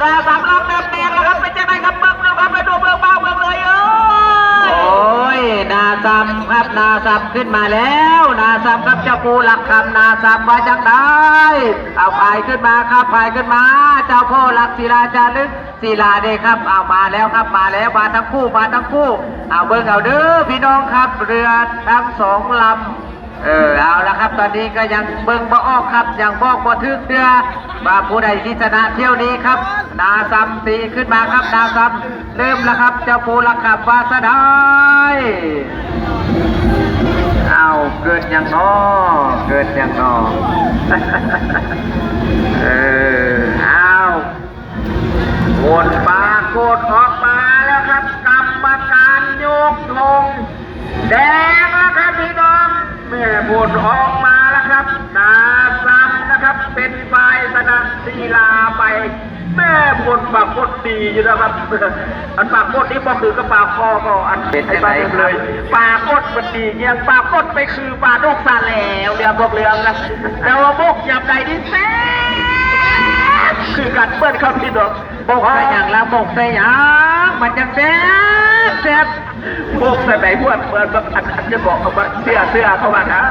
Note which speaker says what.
Speaker 1: นาสามรอบเดิมแดงแล้วครับเป็นยังไงครับเบิ้งนะครับไปดูเบิ้งเบ้าเบิ้งเลยเอ้ย
Speaker 2: โอ้ยนาซัมครับนาซัมขึ้นมาแล้ว นาซัมครับเจ้าปูหลักคำนาซัมมาจากไหนเอาพายขึ้นมาครับพายขึ้นมา เจ้าพ่อหลักศิลาจารึกศิลาเด้ครับเอามาแล้วครับมาแล้วมาทั้งคู่มาทั้งคู่เอาเบิ้งเอาเด้อพี่น้องครับเรือทั้งสองลำ เออเอาละครับตอนนี้ก็ยังเบิ่งบ่ออกครับยังบอกบ่ทึกเดือว่าผู้ใดที่ชนะเที่ยวนี้ครับ นาซัมตีขึ้นมาครับนาซัมเริ่มแล้วครับ เจ้าปูละขับวาสดายเอาเกิดอย่างนอเกิดอย่างนอเออ ออกมาแล้วครับนาซ้ำนะครับ เป็นฝ่ายสนับศีลาไป แม่บนปากกดดีอยู่นะครับ อันปากกดนี่ก็คือกระปากคอก็อัน
Speaker 1: เป็นจังไง
Speaker 2: อ้ปากกดเลยปากกดมันดีเงี้ยปากกดไปคือปลาลูกซาแล้วเรือพวกเรืองนะแต่ว่าพวกยำใดที่แซ่บ คือการเปิ้ลครับพี่น้องบอกใส่อย่างละบอกใส่อย่างมันจะแซ่บแซ่บพวกใส่ไหนพวกเปิดแบบอันอันจะบอกเขาว่าเสื้อเสื้อเข้ามานะ